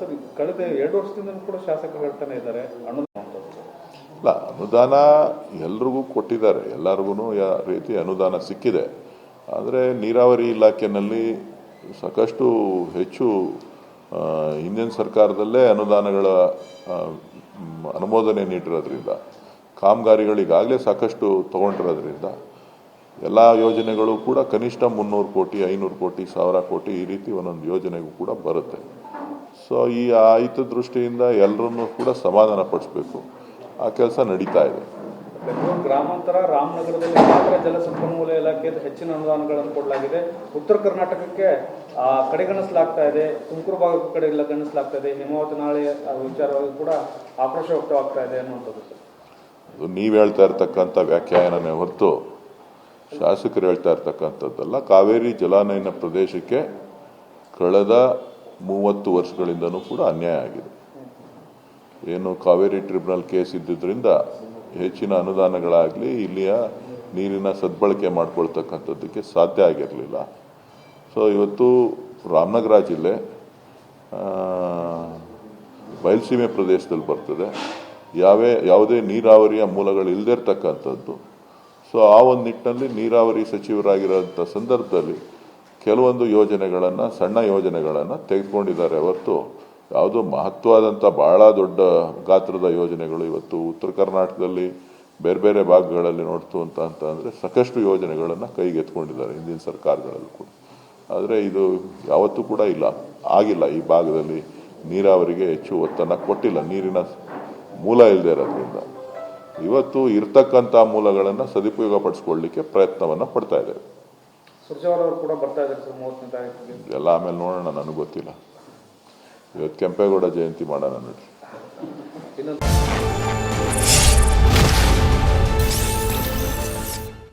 Sir ಕಳೆದ ಎರಡು ವರ್ಷದಿಂದ ಕೂಡ ಶಾಸಕರು ಹೇಳ್ತಾನೆ ಇದ್ದಾರೆ. ಇಲ್ಲ ಅನುದಾನ ಎಲ್ರಿಗೂ ಕೊಟ್ಟಿದ್ದಾರೆ ಎಲ್ಲರಿಗೂ ಯಾವ ರೀತಿ ಅನುದಾನ ಸಿಕ್ಕಿದೆ ಆದರೆ ನೀರಾವರಿ ಇಲಾಖೆಯಲ್ಲಿ ಸಾಕಷ್ಟು ಹೆಚ್ಚು ಹಿಂದಿನ ಸರ್ಕಾರದಲ್ಲೇ ಅನುದಾನಗಳ ಅನುಮೋದನೆ ನೀಡಿರೋದ್ರಿಂದ, ಕಾಮಗಾರಿಗಳಿಗಾಗಲೇ ಸಾಕಷ್ಟು ತಗೊಂಡಿರೋದ್ರಿಂದ, ಎಲ್ಲ ಯೋಜನೆಗಳು ಕೂಡ ಕನಿಷ್ಠ ಮುನ್ನೂರು ಕೋಟಿ, ಐನೂರು ಕೋಟಿ, ಸಾವಿರ ಕೋಟಿ ಈ ರೀತಿ ಒಂದೊಂದು ಯೋಜನೆಗೂ ಕೂಡ ಬರುತ್ತೆ ಸೊ ಈ ಆಯಿತು ದೃಷ್ಟಿಯಿಂದ ಎಲ್ಲರನ್ನೂ ಕೂಡ ಸಮಾಧಾನ ಪಡಿಸ್ಬೇಕು ಆ ಕೆಲಸ ನಡೀತಾ ಇದೆ. ಬೆಂಗಳೂರು ಗ್ರಾಮಾಂತರ ರಾಮನಗರದಲ್ಲಿ ಮಾತ್ರ ಜಲಸಂಪನ್ಮೂಲ ಇಲಾಖೆ ಹೆಚ್ಚಿನ ಅನುದಾನಗಳನ್ನು ಕೊಡಲಾಗಿದೆ. ಉತ್ತರ ಕರ್ನಾಟಕಕ್ಕೆ ಆ, ಕಡೆಗಣಿಸಲಾಗ್ತಾ ಇದೆ. ತುಮಕೂರು ಭಾಗಕ್ಕೂ ಕಡೆಗಣಿಸಲಾಗ್ತಾ ಇದೆ. ಹೇಮಾವತಿ ನಾಳೆ ವಿಚಾರವಾಗಿ ಕೂಡ ಆಕ್ರೋಶ ವ್ಯಕ್ತವಾಗ್ತಾ ಇದೆ ಅನ್ನುವಂಥದ್ದು ಸರ್. ಅದು ನೀವು ಹೇಳ್ತಾ ಇರ್ತಕ್ಕಂಥ ವ್ಯಾಖ್ಯಾನನೇ ಹೊರತು ಶಾಸಕರು ಹೇಳ್ತಾ ಇರ್ತಕ್ಕಂಥದ್ದಲ್ಲ. ಕಾವೇರಿ ಜಲಾನಯನ ಪ್ರದೇಶಕ್ಕೆ ಕಳೆದ ಮೂವತ್ತು ವರ್ಷಗಳಿಂದನೂ ಕೂಡ ಅನ್ಯಾಯ ಆಗಿದೆ. ಏನು ಕಾವೇರಿ ಟ್ರಿಬ್ಯುನಲ್ ಕೇಸ್ ಇದ್ದಿದ್ದರಿಂದ ಹೆಚ್ಚಿನ ಅನುದಾನಗಳಾಗಲಿ ಇಲ್ಲಿಯ ನೀರಿನ ಸದ್ಬಳಕೆ ಮಾಡ್ಕೊಳ್ತಕ್ಕಂಥದ್ದಕ್ಕೆ ಸಾಧ್ಯ ಆಗಿರಲಿಲ್ಲ. ಸೊ ಇವತ್ತು ರಾಮನಗರ ಜಿಲ್ಲೆ ಬಯಲುಸೀಮೆ ಪ್ರದೇಶದಲ್ಲಿ ಬರ್ತದೆ. ಯಾವೇ, ಯಾವುದೇ ನೀರಾವರಿಯ ಮೂಲಗಳು ಇಲ್ಲದೇ ಇರ್ತಕ್ಕಂಥದ್ದು ಸೊ ಆ ಒಂದು ನಿಟ್ಟಿನಲ್ಲಿ ನೀರಾವರಿ ಸಚಿವರಾಗಿರೋಂಥ ಸಂದರ್ಭದಲ್ಲಿ ಕೆಲವೊಂದು ಯೋಜನೆಗಳನ್ನು, ಸಣ್ಣ ಯೋಜನೆಗಳನ್ನು ತೆಗೆದುಕೊಂಡಿದ್ದಾರೆ. ಹೊರತು ಯಾವುದೋ ಮಹತ್ವಾದಂಥ, ಬಹಳ ದೊಡ್ಡ ಗಾತ್ರದ ಯೋಜನೆಗಳು ಇವತ್ತು ಉತ್ತರ ಕರ್ನಾಟಕದಲ್ಲಿ ಬೇರೆ ಬೇರೆ ಭಾಗಗಳಲ್ಲಿ ನೋಡ್ತು ಅಂತ ಅಂತ ಅಂದರೆ ಸಾಕಷ್ಟು ಯೋಜನೆಗಳನ್ನು ಕೈಗೆತ್ಕೊಂಡಿದ್ದಾರೆ ಹಿಂದಿನ ಸರ್ಕಾರಗಳಲ್ಲೂ ಕೂಡ. ಆದರೆ ಇದು ಯಾವತ್ತೂ ಕೂಡ ಇಲ್ಲ, ಆಗಿಲ್ಲ. ಈ ಭಾಗದಲ್ಲಿ ನೀರಾವರಿಗೆ ಹೆಚ್ಚು ಒತ್ತನ್ನು ಕೊಟ್ಟಿಲ್ಲ, ನೀರಿನ ಮೂಲ ಇಲ್ಲದೆ ಇರೋದ್ರಿಂದ. ಇವತ್ತು ಇರ್ತಕ್ಕಂಥ ಮೂಲಗಳನ್ನು ಸದುಪಯೋಗ ಪಡಿಸ್ಕೊಳ್ಳಿಕ್ಕೆ ಪ್ರಯತ್ನವನ್ನು ಪಡ್ತಾ ಇದ್ದೇವೆ. ಸುರ್ಜೇವಾಲ ಅವರು ಕೂಡ ಬರ್ತಾ ಇದ್ದಾರೆ ಸರ್ ಮೂವತ್ತನೇ ತಾರೀಕಿಗೆ. ಎಲ್ಲ ಆಮೇಲೆ ನೋಡೋಣ ನನಗೆ ಗೊತ್ತಿಲ್ಲ. ಇವತ್ತು ಕೆಂಪೇಗೌಡ ಜಯಂತಿ ಮಾಡೋಣ ನೋಡಿ ಇನ್ನೊಂದು